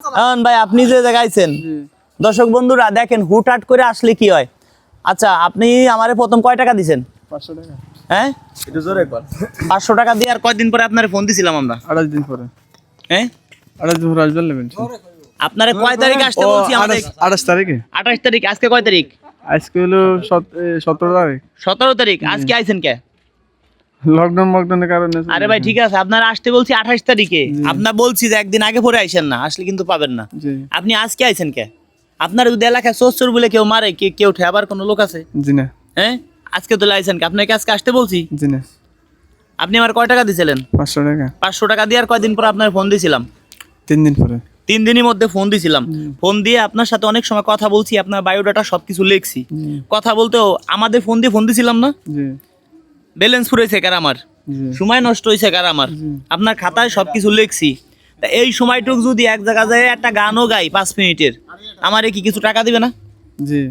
এখন ভাই আপনি যে জায়গায়ছেন দর্শক বন্ধুরা দেখেন হুটহাট করে আসলে কি হয়? আচ্ছা আপনি আমারে প্রথম কয় টাকা দিছেন? পাঁচশো টাকা। হ্যাঁ? একটু জোরে একবার পাঁচশো টাকা দিয়ে আর কয়দিন পরে আপনার ফোন দিছিলাম আমরা? আঠাশ দিন পরে। হ্যাঁ? আঠাশ দিন পরে আসবেন আপনারে কয় তারিখ আসতে বলছি আমাদের? আঠাশ তারিখে? আঠাশ তারিখ আজকে কয় তারিখ? আজকে হলো সতেরো তারিখ। সতেরো তারিখ আজকে আইছেন কে? লকডাউন মকডাউনের কারণে আরে ভাই ঠিক আছে আপনারা আসতে বলছি আঠাশ তারিখে। আপনার বলছি যে একদিন আগে পরে আইসেন না আসলে কিন্তু পাবেন না। আপনি আজকে আইছেন কে? আপনার যদি এলাকায় চোর বলে কেউ মারে কে কেউ ঠেবার কোনো লোক আছে? জি না। হ্যাঁ? আজকে তো লাইছেন কে? আপনাকে আজকে আসতে বলছি? জি না। আপনি আমার কয় টাকা দিয়েছিলেন পাঁচশো টাকা। পাঁচশো টাকা দিয়ে আর কয়দিন পর আপনার ফোন দিয়েছিলাম তিন দিন পরে। তিন দিনের মধ্যে ফোন দিয়েছিলাম ফোন দিয়ে আপনার সাথে অনেক সময় কথা বলছি আপনার বায়োডাটা সবকিছু লিখছি। কথা বলতেও আমাদের ফোন দিয়ে ফোন দিয়েছিলাম না? জি। ব্যালেন্স ফুরেছে কার আমার? সময় নষ্ট হয়েছে কার আমার? আপনার খাতায় সবকিছু লিখছি। তা এই সময়টুক যদি এক জায়গা যায় একটা গানও গাই পাঁচ মিনিটের। আমারে কি কিছু টাকা দিবে না? জি।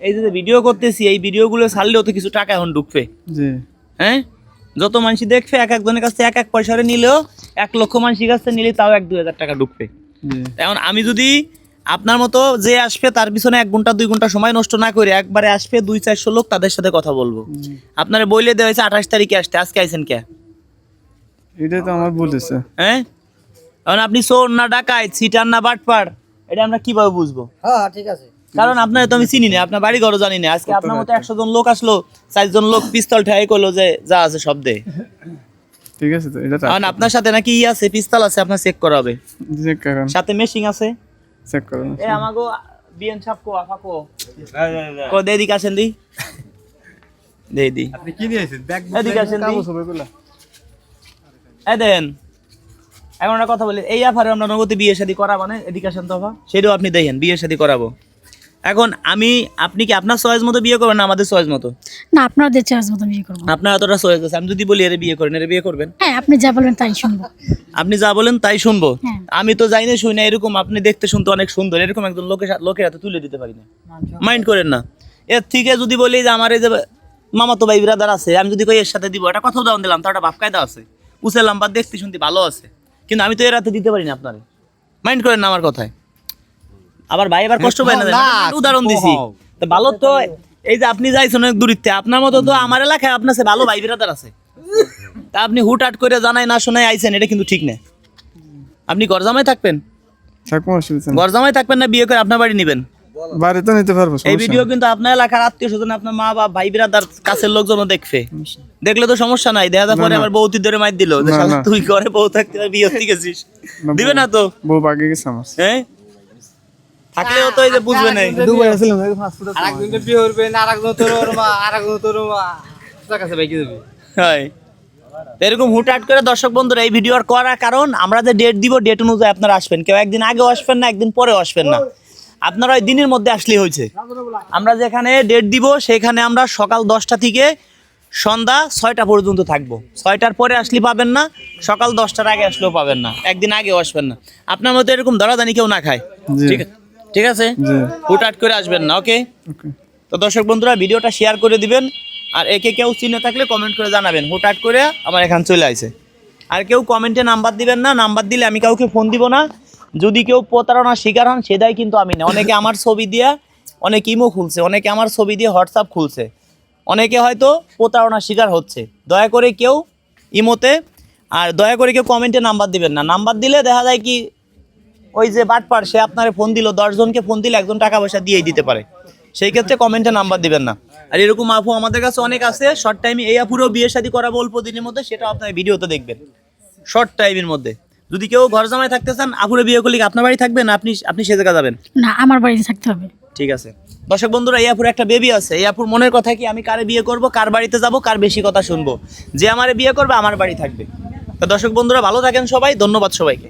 এই যে ভিডিও করতেছি এই ভিডিওগুলো ছাড়লেও তো কিছু টাকা এখন ঢুকবে। জি। হ্যাঁ? যত মানুষ দেখবে এক একজনের কাছে এক এক পয়সা করে নিলেও এক লক্ষ মানুষের কাছে নিলে তাও এক দু হাজার টাকা ঢুকবে। এখন আমি যদি আপনার মতো যে আসবে তার পিছনে এক ঘণ্টা দুই ঘণ্টা সময় নষ্ট না করে একবারে আসবে দুই চারশো লোক তাদের সাথে কথা বলব। আপনারা বইলে দেওয়া হয়েছে আঠাশ তারিখে আসতে। আজকে আইছেন কে? এটাই তো আমার বলেছে হ্যাঁ? এখন আপনি চোর না ডাকায় সিটার না বাটপার এটা আমরা কীভাবে বুঝব? হ্যাঁ ঠিক আছে। কারণ আপনার তো আমি চিনি না আপনার বাড়ি ঘরও জানি না। আজকে আপনার মতো একশো জন লোক আসলো চারজন লোক পিস্তল ঠেয়াই করল যে যা আছে সব দে। ঠিক আছে তো এটা আপনার সাথে নাকি ই আছে পিস্তল আছে আপনার চেক করা হবে চেক করেন। সাথে মেশিং আছে। চেক করেন এ আমাগো বিএন সাপ কো আফা কো। কো দে দিকে আসেন দি। দে দি। আপনি কি নিয়েছেন ব্যাগ এদিকে আসেন দি। এ দেন। এখন একটা কথা বলি এই আফারে আমরা নগদে বিয়ে শাদী করাবো না? এদিকে আসেন তো আফা। সেটাও আপনি দেখেন বিয়ে শাদী করাবো। এখন আমি আপনি কি আপনার চয়েস মতো বিয়ে করবেন না আমাদের চয়েস মতো? না আপনাদের চয়েস মতো বিয়ে করব। আপনার এতটা চয়েস আছে আমি যদি বলি এর বিয়ে করেন এর বিয়ে করবেন? হ্যাঁ আপনি যা বলবেন তাই শুনব। আপনি যা বলেন তাই শুনব। হ্যাঁ। আমি তো যাই না শুই না এরকম আপনি দেখতে শুনতে অনেক সুন্দর এরকম একজন লোকের লোকের হাতে তুলে দিতে পারি না। মাইন্ড করেন না। এর থেকে যদি বলি যে আমার এই যে মামাতো ভাই ব্রাদার আছে আমি যদি কই এর সাথে দিব একটা কথা উদাহরণ দিলাম তার একটা বাপ কায়দা আছে। উসে লাম্বা দেখতে শুনতে ভালো আছে। কিন্তু আমি তো এর হাতে দিতে পারি না আপনারে। মাইন্ড করেন না আমার কথায়। আবার ভাই এবার কষ্ট পায় না না, উদাহরণ দিছি। তো ভালো তো এই যে আপনি যাইছেন অনেক দূরিত্বে আপনার মতো তো আমার এলাকায় আপনার সে ভালো ভাই বিরাদার আছে। তা আপনি হুটহাট করে জানাই না শোনাই আইছেন এটা কিন্তু ঠিক না। আপনি ঘর জামাই থাকবেন? থাকব ঘর জামাই থাকবেন না বিয়ে করে আপনার বাড়ি নেবেন? বাড়িতে নিতে পারব এই ভিডিও কিন্তু আপনার এলাকার আত্মীয় স্বজন আপনার মা বাবা ভাই বিরাদার কাছের লোকজনও দেখবে। দেখলে তো সমস্যা নাই দেখা যায় পরে আবার বৌতি ধরে মাইর দিল। তুই ঘরে বউ থাকতে বিয়ে হতে গেছিস। দিবে না তো? বউ বাগে গেছে আমার। হ্যাঁ? থাকলেও তো এই যে বুঝবে না দুবাই আসলাম ফাস্টফুড আরেকজনকে বিয়ে করবে আরেকজন তোর ওর মা আরেকজন তোর মা। তোর কাছে বাইকে যাবে। হয়। এরকম হুটহাট করে দর্শক বন্ধুরা এই ভিডিও করার কারণ আমরা যে ডেট দিব ডেট অনুযায়ী আপনারা আসবেন। কেউ একদিন আগেও আসবেন না একদিন পরেও আসবেন না। আপনারা ওই দিনের মধ্যে আসলে হয়েছে। আমরা যেখানে ডেট দিব সেখানে আমরা সকাল দশটা থেকে সন্ধ্যা ছয়টা পর্যন্ত থাকব। ছয়টার পরে আসলে পাবেন না সকাল দশটার আগে আসলেও পাবেন না একদিন আগেও আসবেন না। আপনার মতো এরকম ধরাধানি কেউ না খায়। ঠিক ঠিক আছে। হুটহাট করে আসবেন না ওকে ওকে তো দর্শক বন্ধুরা ভিডিওটা শেয়ার করে দিবেন আর একে কেউ চিনে থাকলে কমেন্ট করে জানাবেন। হুটহাট করে আমার এখান চলে আসে আর কেউ কমেন্টে নাম্বার দিবেন না নাম্বার দিলে আমি কাউকে ফোন দিব না। যদি কেউ প্রতারণার শিকার হন সেটাই কিন্তু আমি না। অনেকে আমার ছবি দিয়ে অনেক ইমো খুলছে অনেকে আমার ছবি দিয়ে হোয়াটসঅ্যাপ খুলছে। অনেকে হয়তো প্রতারণার শিকার হচ্ছে। দয়া করে কেউ ইমোতে আর দয়া করে কেউ কমেন্টে নাম্বার দিবেন না। নাম্বার দিলে দেখা যায় কি ওই যে বাটপার সে আপনারে ফোন দিল দশজনকে ফোন দিলে একজন টাকা পয়সা দিয়েই দিতে পারে। সেই ক্ষেত্রে কমেন্টে নাম্বার দিবেন না। আর এরকম আপু আমাদের কাছে অনেক আছে শর্ট টাইমে এই আপুরও বিয়ে শাদী করাবো অল্প দিনের মধ্যে সেটা আপনার ভিডিওতে দেখবেন। শর্ট টাইমের মধ্যে। যদি কেউ ঘর জামাই থাকতে চান আপুরে বিয়ে করলে কি আপনার বাড়ি থাকবেন না আপনি আপনি সে জায়গা যাবেন? না আমার বাড়িতে থাকতে হবে। ঠিক আছে। দর্শক বন্ধুরা এই আপুর একটা বেবি আছে। এই আপুর মনের কথা কি আমি কারে বিয়ে করব কার বাড়িতে যাব কার বেশি কথা শুনব? যে আমারে বিয়ে করবে আমার বাড়ি থাকবে। তো দর্শক বন্ধুরা ভালো থাকেন সবাই ধন্যবাদ সবাইকে।